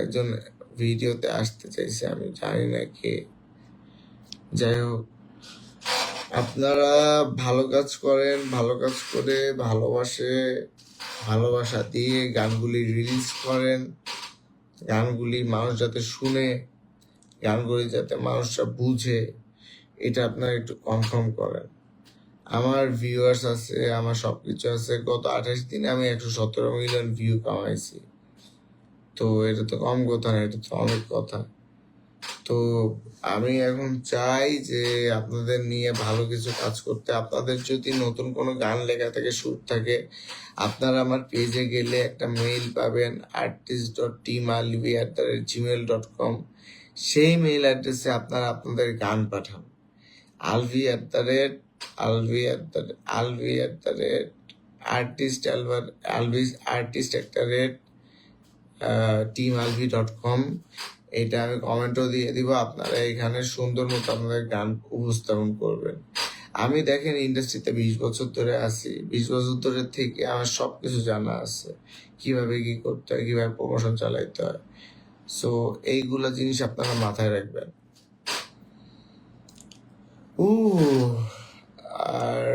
একজন ভিডিওতে আসতে চাইছে, আমি জানি না কে। যাই হোক, আপনারা ভালো কাজ করেন, ভালো কাজ করে ভালোবাসে, ভালোবাসা দিয়ে গানগুলি রিলিজ করেন। গানগুলি মানুষ যাতে শুনে, গানগুলি যাতে মানুষরা বুঝে, এটা আপনারা একটু কনফার্ম করেন। আমার ভিউয়ার্স আছে, আমার সবকিছু আছে। গত আঠাশ দিনে আমি একশো সতেরো মিলিয়ন ভিউ কামাইছি। তো এটা তো কম কথা না, এটা তো অনেক কথা। তো আমি এখন চাই যে আপনাদের নিয়ে ভালো কিছু কাজ করতে। আপনাদের যদি নতুন কোনো গান লেখা থাকে সুর থাকে, আপনারা আমার পেজে গেলে একটা মেইল পাবেন artist dot team Alvi at the rate gmail dot com সেই মেইল অ্যাড্রেসে আপনারা আপনাদের গান পাঠান। Alvi at the rate Alvi at the Alvi at the rate artist Alvar, Alvi artist একটা রেট টিম ডট কম এটা আমি কমেন্টও দিয়ে দিব, আপনারা এখানে সুন্দর মতো আপনাদের গান উপস্থাপন করবেন। আমি দেখেন ইন্ডাস্ট্রিতে বিশ বছর ধরে আছি। বিশ বছর ধরে থেকে আমার সব কিছু জানা আছে। কীভাবে কি করতে হয়, কীভাবে প্রমোশন চালাইতে হয়। সো এইগুলো জিনিস আপনারা মাথায় রাখবেন। ও আর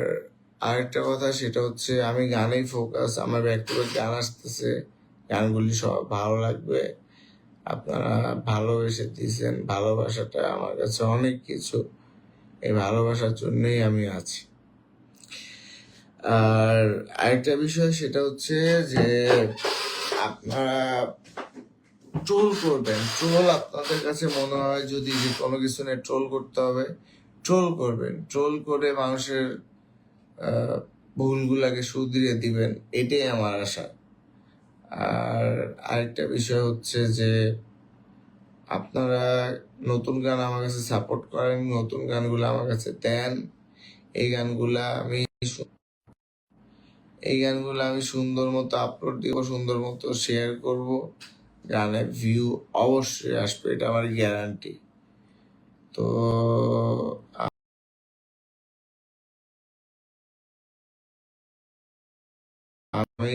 আরেকটা কথা সেটা হচ্ছে, আমি গানেই ফোকাস আমার ব্যক্তিগত গান আসতেছে। গানগুলি সব ভালো লাগবে। আপনারা ভালোবেসে দিয়েছেন, ভালোবাসাটা আমার কাছে অনেক কিছু। এই ভালোবাসার জন্যই আমি আছি। আর আরেকটা বিষয় সেটা হচ্ছে যে আপনারা ট্রোল করবেন। ট্রোল আপনাদের কাছে মনে হয় যদি যে কোনো কিছু নিয়ে ট্রোল করতে হবে, ট্রোল করবেন। ট্রোল করে মানুষের ভুলগুলাকে শুধরিয়ে দিবেন, এটাই আমার আশা। আরেকটা বিষয় হচ্ছে যে আপনারা নতুন গান আমার কাছে সাপোর্ট করেন, নতুন গানগুলো আমার কাছে দেন। এই গানগুলা আমি এই গানগুলো আমি সুন্দর মতো আপলোড দিব, সুন্দর মতো শেয়ার করব। গানের ভিউ অবশ্যই আসবে, এটা আমার গ্যারান্টি তো, আমি